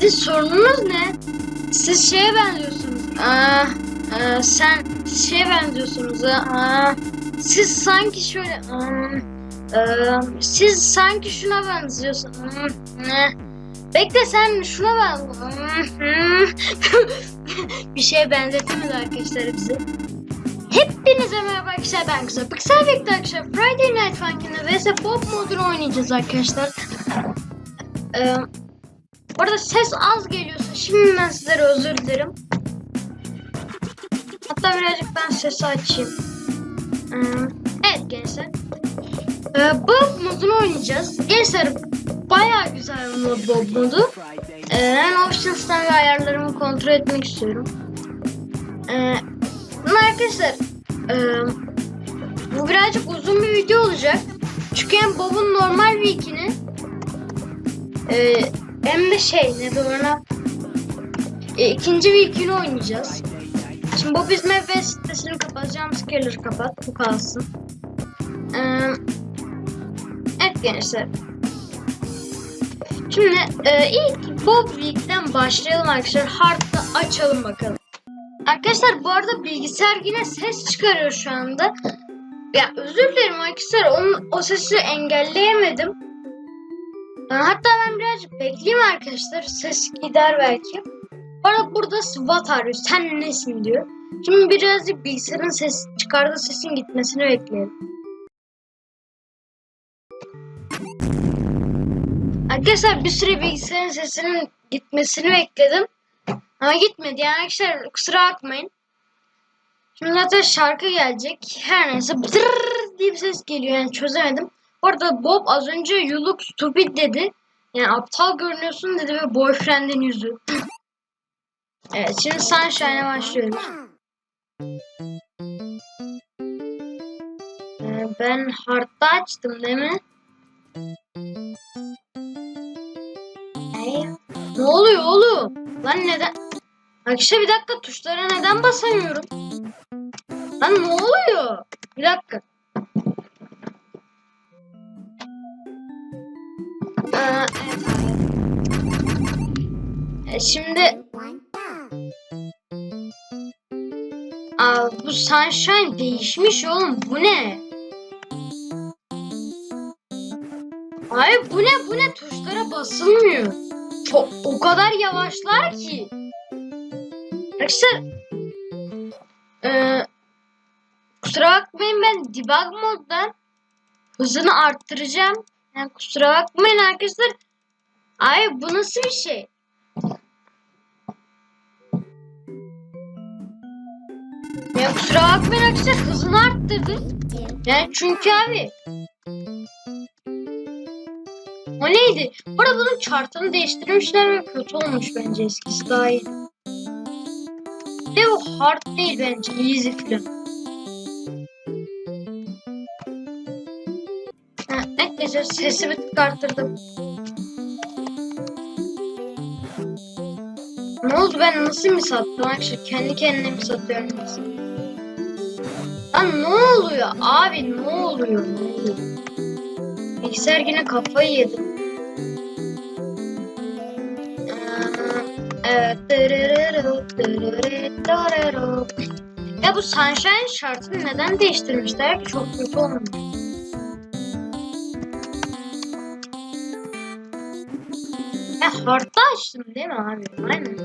Sizin sorununuz ne? Siz şeye benziyorsunuz. Aa, aa, sen şeye benziyorsunuz. Aa, siz sanki şöyle... Aa, aa, siz sanki şuna benziyorsunuz. Ne? Bekle sen şuna ben... bir şeye benzetemedi arkadaşlar bizi. Hepinize merhaba arkadaşlar ben Kısa Pixel Bekle arkadaşlar Friday Night Funkin'de vs Pop modunu oynayacağız arkadaşlar. Ee, bu arada ses az geliyorsa şimdiden sizlere özür dilerim. Hatta birazcık ben sesi açayım. Ee, evet gençler. Ee, Bob modunu oynayacağız. Gençler bayağı güzel bir Bob modu. Ee, ben options'tan ve ayarlarımı kontrol etmek istiyorum. Ee, arkadaşlar e, bu birazcık uzun bir video olacak. Çünkü hem Bob'un normal week'ini e, hem de şey ne de ona e, ikinci week'ini oynayacağız. Şimdi Bob İzme web sitesini kapatacağım. Scaler kapat. Bu kalsın. Ee, evet gençler. Şimdi e, ilk Bob Week'ten başlayalım arkadaşlar. Hard'da açalım bakalım. Arkadaşlar bu arada bilgisayar yine ses çıkarıyor şu anda. Ya özür dilerim arkadaşlar onun, o sesi engelleyemedim. Hatta ben birazcık bekleyeyim arkadaşlar. Ses gider belki. Arada burada SWAT arıyor. Sen nesin diyor. Şimdi birazcık bilgisayarın ses çıkardığı sesin gitmesini bekleyelim. Arkadaşlar bir süre bilgisayarın sesinin gitmesini bekledim. Ama gitmedi yani arkadaşlar kusura bakmayın. Şimdi zaten şarkı gelecek. Her neyse diye bir ses geliyor yani çözemedim. Bu arada Bob az önce you look stupid dedi. Yani aptal görünüyorsun dedi ve boyfriend'in yüzü. evet şimdi Sunshine'a başlıyoruz. Ee, ben hard'da açtım değil mi? Ne oluyor oğlum? Lan neden? Arkadaşlar bir dakika tuşlara neden basamıyorum? Lan ne oluyor? Bir dakika. Evet. E, şimdi Aa, bu sunshine değişmiş oğlum. Bu ne? Ay bu ne bu ne tuşlara basılmıyor. Çok o kadar yavaşlar ki. Arkadaşlar eee kusura bakmayın ben debug moddan hızını arttıracağım. Yani kusura bakmayın arkadaşlar. Ay bu nasıl bir şey? Ya kusura bakmayın arkadaşlar hızını arttırdım. Yani çünkü abi o neydi? Bu bunun chartını değiştirmişler ve kötü olmuş bence eskisi daha iyi. De o hard değil bence easy falan. Ha, neyse sesi bir tık arttırdım. Ne oldu ben nasıl mi sattım arkadaşlar? Kendi kendine mi satıyorum? Lan ne oluyor abi ne oluyor ne oluyor? Bilgisayar yine kafayı yedi. Aa, Evet. Ya bu Sunshine şartını neden değiştirmişler ki çok kötü olmuş. Açtım değil mi abi? Aynen.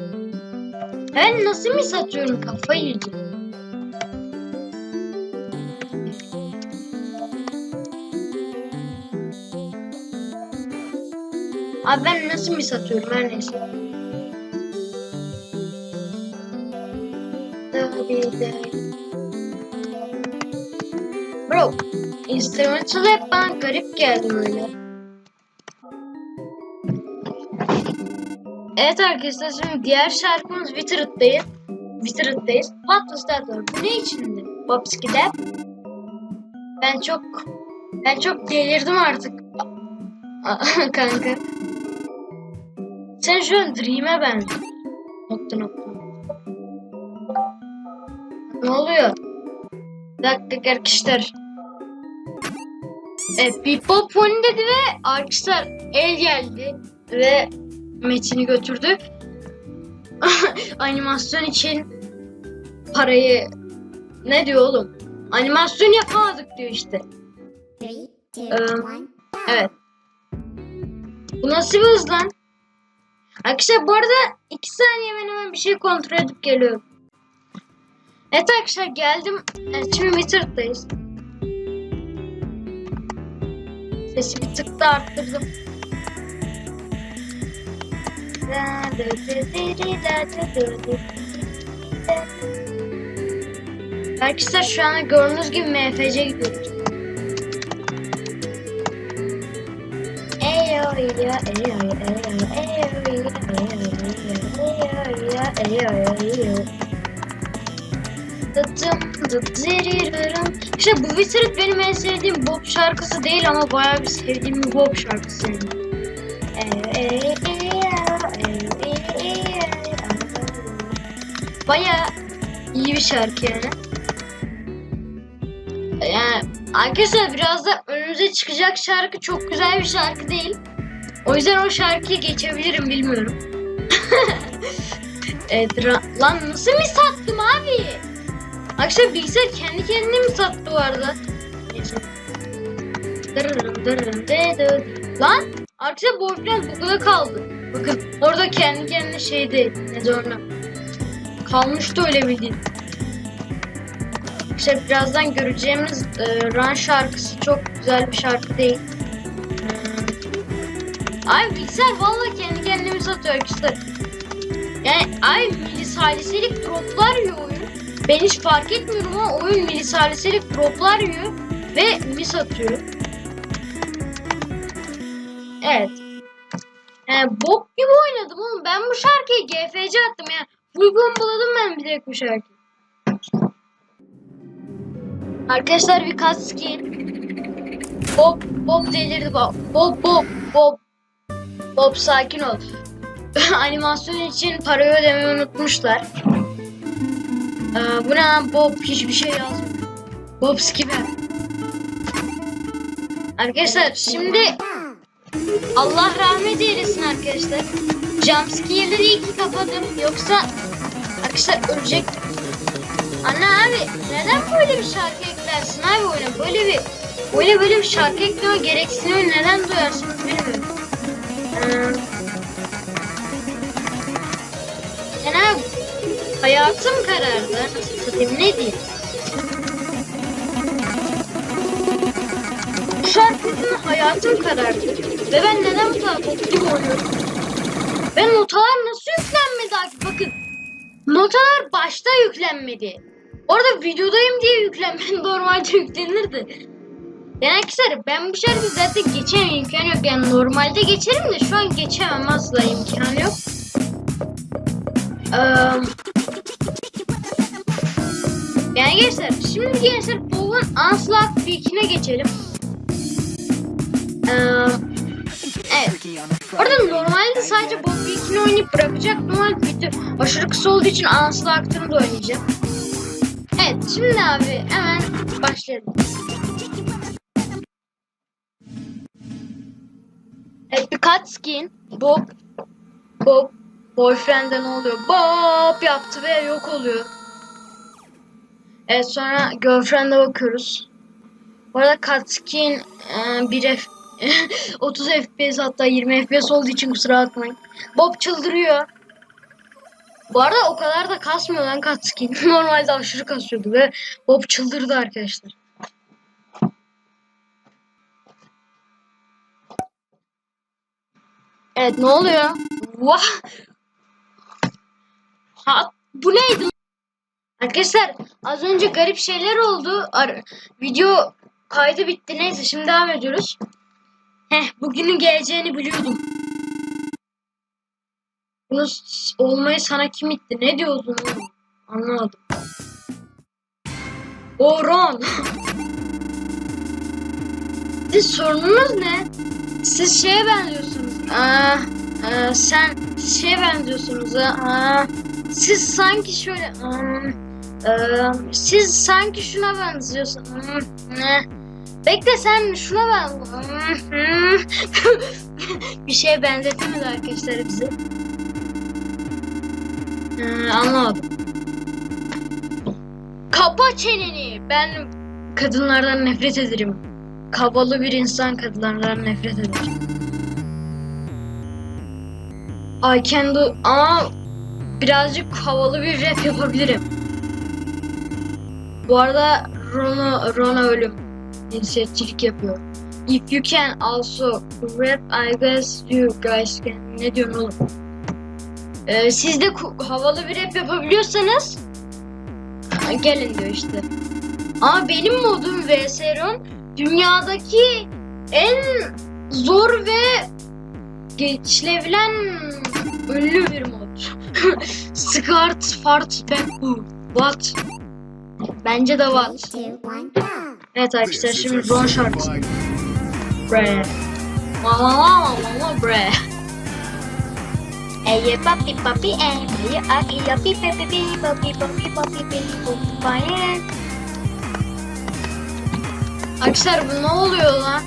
Ben nasıl mi satıyorum kafayı yiyeceğim. Abi ben nasıl mi satıyorum her neyse. Bro, instrumental hep bana garip geldi böyle. Evet arkadaşlar şimdi diğer şarkımız Wittered'dayız. Wittered'dayız. That? Bu ne içindi? Bobski'de. Ben çok ben çok delirdim artık. Kanka. Sen şu an Dream'e benziyorsun. Nokta nokta. Ne oluyor? Bir dakika arkadaşlar. E, Pipo Pony dedi ve arkadaşlar el geldi ve Metin'i götürdü. Animasyon için parayı ne diyor oğlum? Animasyon yapamadık diyor işte. One. Evet. Bu nasıl bir hız lan? Arkadaşlar bu arada iki saniye ben hemen bir şey kontrol edip geliyorum. Evet arkadaşlar geldim. Evet, şimdi Wizard'dayız. Sesi bir tık da arttırdım. Arkadaşlar şu anda gördüğünüz gibi MFC gidiyoruz. İşte bu Wizard benim en sevdiğim Bob şarkısı değil ama bayağı bir sevdiğim Bob şarkısı. yani. Eyo, eyo, Bayağı iyi bir şarkı yani. Yani arkadaşlar biraz da önümüze çıkacak şarkı çok güzel bir şarkı değil. O yüzden o şarkıyı geçebilirim bilmiyorum. evet, lan nasıl mi sattım abi? Arkadaşlar bilgisayar kendi kendine mi sattı bu arada? Neyse. Lan arkadaşlar bu ekran bug'da kaldı. Bakın orada kendi kendine şeydi. Ne ona. Kalmıştı öyle bildiğin. İşte birazdan göreceğimiz e, Run şarkısı çok güzel bir şarkı değil. Hmm. Ay bilgisayar valla kendi kendine mi satıyor arkadaşlar. Yani ay milisaliselik droplar yiyor oyun. Ben hiç fark etmiyorum ama oyun milisaliselik droplar yiyor ve mis atıyor. Evet. Yani bok gibi oynadım oğlum. Ben bu şarkıyı GFC attım ya. Uygun buladım ben bir bu şarkıyı. Arkadaşlar bir kat skin. Bob, Bob delirdi Bob. Bob, Bob, Bob. Bob sakin ol. Animasyon için parayı ödemeyi unutmuşlar. Ee, bu ne lan Bob hiçbir şey yazmıyor. Bob Skipper. Arkadaşlar şimdi Allah rahmet eylesin arkadaşlar. Jumpscare'leri iyi ki kapadım. Yoksa arkadaşlar ölecek. Anne abi neden böyle bir şarkı eklersin abi oyuna? Böyle bir oyuna böyle bir şarkı ekleme gereksinimi neden duyarsınız bilmiyorum. Yani abi hayatım karardı. Satayım ne diyeyim? Bu şarkı yüzünden hayatım karardı. Ve ben neden bu kadar gibi oynuyorum? Ve notalar nasıl yüklenmedi abi? Bakın. Notalar başta yüklenmedi. Orada videodayım diye yüklenmedi. Normalde yüklenirdi. Yani arkadaşlar ben bu şarkıyı zaten geçemem imkanı yok. Yani normalde geçerim de şu an geçemem asla imkanı yok. Ee, yani gençler şimdi gençler Bob'un Unslug Peak'ine geçelim. Ee, evet. Orada normalde sadece Bob Peak'ini oynayıp bırakacaktım ama video aşırı kısa olduğu için Unslug'ını da oynayacağım. Evet şimdi abi hemen başlayalım. Evet bir cutscene. Bob Bob boyfriend'e ne oluyor? Bob yaptı ve yok oluyor. Evet sonra girlfriend'e bakıyoruz. Bu arada cutscene e, bir F 30 FPS hatta 20 FPS olduğu için kusura bakmayın. Bob çıldırıyor. Bu arada o kadar da kasmıyor lan cutscene. Normalde aşırı kasıyordu ve Bob çıldırdı arkadaşlar. Evet ne oluyor? Vah! Ha, bu neydi? Arkadaşlar az önce garip şeyler oldu. Ar video kaydı bitti. Neyse şimdi devam ediyoruz. Heh bugünün geleceğini biliyordum. Bunu olmayı sana kim itti? Ne diyordun oğlum? Anlamadım. Orhan. Siz sorununuz ne? Siz şeye benziyorsunuz. Aa, aa, sen şeye benziyorsunuz. Aa, siz sanki şöyle... aa, aa, siz sanki şuna benziyorsun. Aa, ne? Bekle sen şuna ben. bir şeye benzetemedi arkadaşlar bizi. Ee, anlamadım. Kapa çeneni. Ben kadınlardan nefret ederim. Kabalı bir insan kadınlardan nefret eder. I can do ama birazcık havalı bir rap yapabilirim. Bu arada Rona, Rona ölüm. Cinsiyetçilik yapıyor. If you can also rap, I guess you guys can. Ne diyorsun oğlum? Ee, siz de havalı bir rap yapabiliyorsanız ha, gelin diyor işte. Ama benim modum VSRON dünyadaki en zor ve geçilebilen ünlü bir mod. Skart, fart, beppu. What? Bence de what? Evet arkadaşlar şimdi Ron şarkısı. Bre. Mama mama mama bre. Ey papi papi ey aki papi papi papi papi papi papi papi Arkadaşlar bu ne oluyor lan?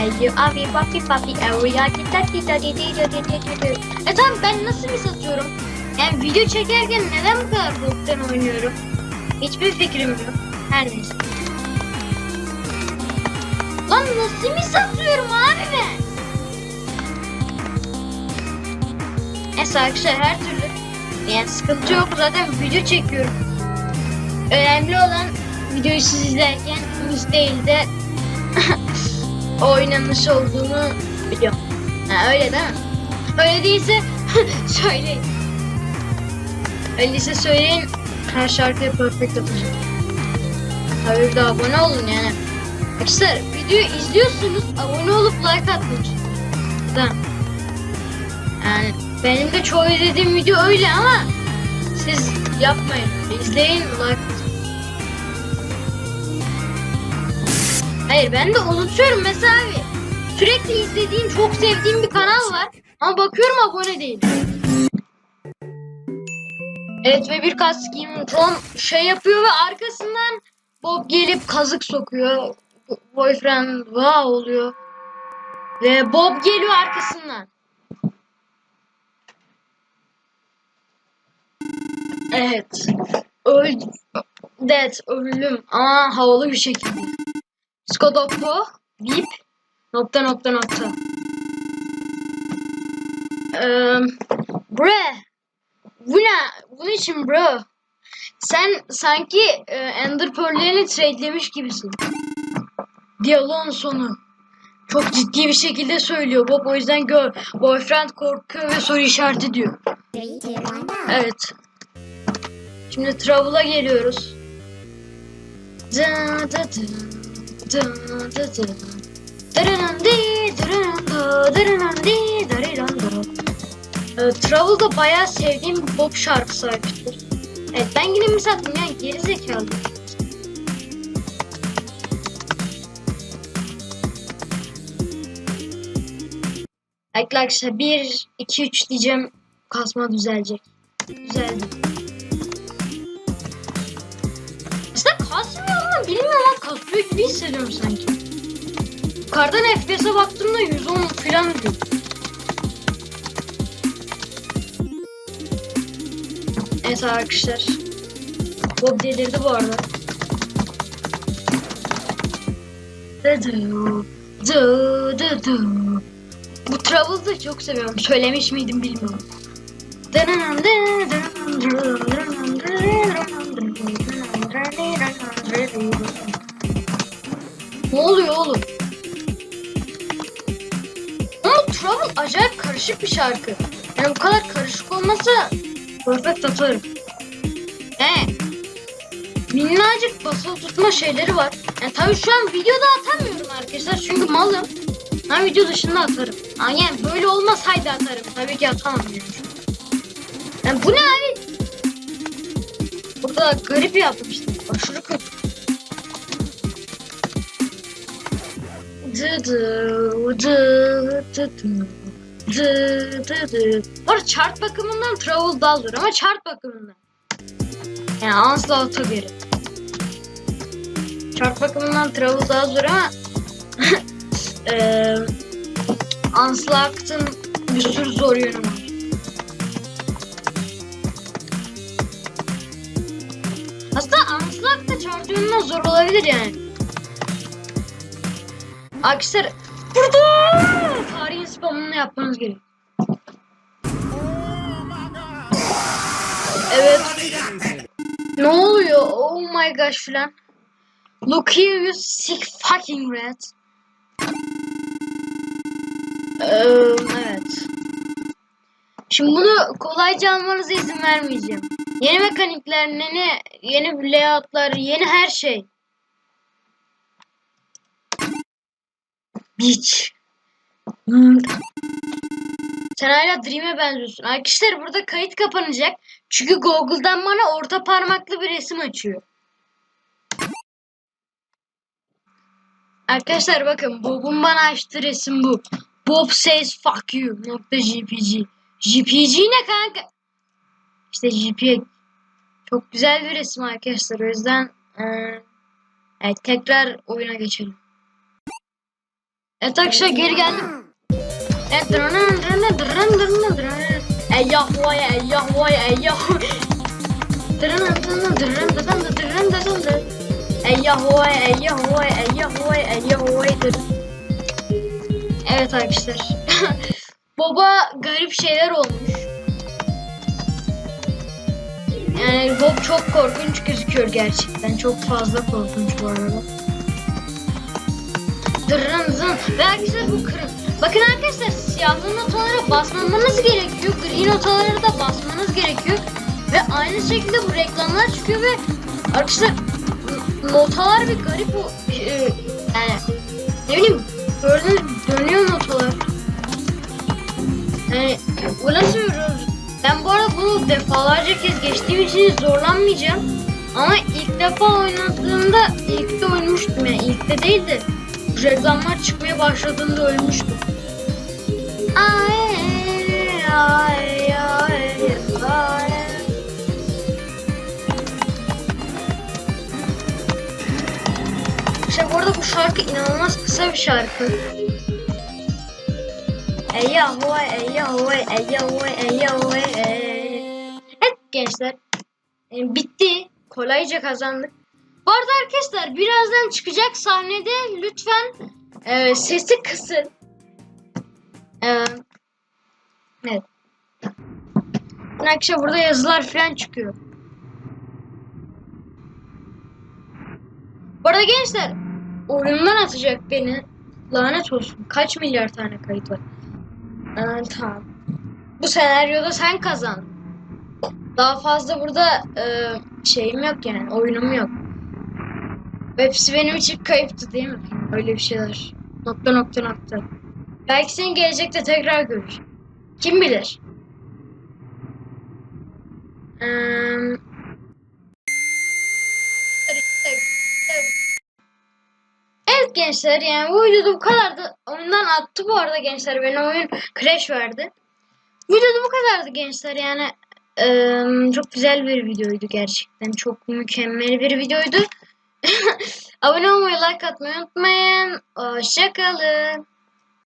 Ey abi papi papi ey aki taki taki taki taki taki E tamam ben nasıl mis atıyorum? Yani video çekerken neden bu kadar boktan oynuyorum? Hiçbir fikrim yok. Her neyse. Lan nasıl mis atıyorum abi ben? Neyse arkadaşlar her türlü yani sıkıntı yok zaten video çekiyorum. Önemli olan videoyu siz izlerken mis değil de oynanış olduğunu biliyorum. Ha, öyle değil mi? Öyle değilse söyleyin. Öyleyse söyleyin. Her şarkıya perfect atacağım. Tabii de abone olun yani. Arkadaşlar videoyu izliyorsunuz. Abone olup like. Tamam. Yani benim de çoğu izlediğim video öyle ama siz yapmayın. İzleyin like. Hayır ben de unutuyorum mesela. Sürekli izlediğim, çok sevdiğim bir kanal var. Ama bakıyorum abone değil. Evet ve bir kaskim Ron şey yapıyor ve arkasından Bob gelip kazık sokuyor. Boyfriend wow oluyor. Ve Bob geliyor arkasından. Evet. Öl Dead ölüm ama havalı bir şekilde. Skodopo bip nokta nokta nokta. Eee bre bu ne? Bunun için bro. Sen sanki e, Ender Pearl'lerini tradelemiş gibisin. Diyaloğun sonu. Çok ciddi bir şekilde söylüyor Bob o yüzden gör. Boyfriend korkuyor ve soru işareti diyor. Evet. Şimdi Travel'a geliyoruz. Da da Travel'da bayağı sevdiğim pop şarkısı. Evet ben yine mi sattım ya geri zekalı. Arkadaşlar 1, 2, 3 diyeceğim kasma düzelecek. Düzeldi. Aslında kasmıyor ama bilmiyorum lan kasıyor gibi hissediyorum sanki. Yukarıdan FPS'e baktığımda 110 falan diyor. Evet arkadaşlar. Bob delirdi bu arada. Dı dı dı dı. Bu Troubles'ı çok seviyorum. Söylemiş miydim bilmiyorum. Ne oluyor oğlum? Ama Trouble acayip karışık bir şarkı. Yani bu kadar karışık olmasa perfect atarım. He. Minnacık basılı tutma şeyleri var. Yani tabii şu an videoda atamıyorum arkadaşlar çünkü malım. Ben video dışında atarım. Aa, yani böyle olmasaydı atarım. Tabii ki atamam yani. Yani bu ne abi? Burada garip yapmıştım. Aşırı kötü. Dı dı dı dı dı. Dı dı dı. Bu arada chart bakımından Travel zor ama chart bakımından. Yani asla otogeri. Chart bakımından Travel zor ama eee Unslug'ın bir sürü zor yönü var. Aslında Unslug da çarpı yönünden zor olabilir yani. Arkadaşlar burada tarihin spamını yapmanız gerek. Evet. Ne oluyor? Oh my gosh filan. Look here you sick fucking rat. Ee, evet. Şimdi bunu kolayca almanıza izin vermeyeceğim. Yeni mekanikler, yeni, yeni layoutlar, yeni her şey. Bitch. Hmm. Sen hala Dream'e benziyorsun. Arkadaşlar burada kayıt kapanacak. Çünkü Google'dan bana orta parmaklı bir resim açıyor. Arkadaşlar bakın Bob'un bana açtığı resim bu. Bob says fuck you. Nokta JPG. JPG ne kanka? İşte JPG. Çok güzel bir resim arkadaşlar. O yüzden evet tekrar oyuna geçelim. Evet arkadaşlar geri geldim. Evet, dırnın dırnın dırnın dırnın dırnın. Ey yahvay ey yahvay ey yahvay. Dırnın dırnın Evet arkadaşlar. Bob'a garip şeyler olmuş. Yani Bob çok korkunç gözüküyor gerçekten. Çok fazla korkunç bu arada. Dırın zın. Ve arkadaşlar bu kırın. Bakın arkadaşlar siyahlı notalara basmamanız gerekiyor. Gri notalara da basmanız gerekiyor. Ve aynı şekilde bu reklamlar çıkıyor ve arkadaşlar notalar bir garip o e, yani ne bileyim gördüğünüz dönüyor Bir rol? Ben bu arada bunu defalarca kez geçtiğim için zorlanmayacağım. Ama ilk defa oynadığımda ilk de ölmüştüm yani ilk de değil de reklamlar çıkmaya başladığında ölmüştüm. Ay, ay. İşte bu arada bu şarkı inanılmaz kısa bir şarkı. Ey yahoy, yahoy, ey yahoy, ey. Evet gençler. e, bitti. Kolayca kazandık. Bu arada arkadaşlar birazdan çıkacak sahnede lütfen e, sesi kısın. E, evet. Arkadaşlar burada yazılar falan çıkıyor. Bu arada gençler oyundan atacak beni. Lanet olsun. Kaç milyar tane kayıt var. Ee, tamam. Bu senaryoda sen kazan. Daha fazla burada e, şeyim yok yani. Oyunum yok. Hepsi benim için kayıptı değil mi? Öyle bir şeyler. Nokta nokta nokta. Belki seni gelecekte tekrar görür. Kim bilir? Eee... Evet gençler yani bu videoda bu kadardı. Oyundan attı bu arada gençler. Benim oyun crash verdi. Videoda bu kadardı gençler yani. eee, çok güzel bir videoydu gerçekten. Çok mükemmel bir videoydu. Abone olmayı, like atmayı unutmayın. Hoşçakalın.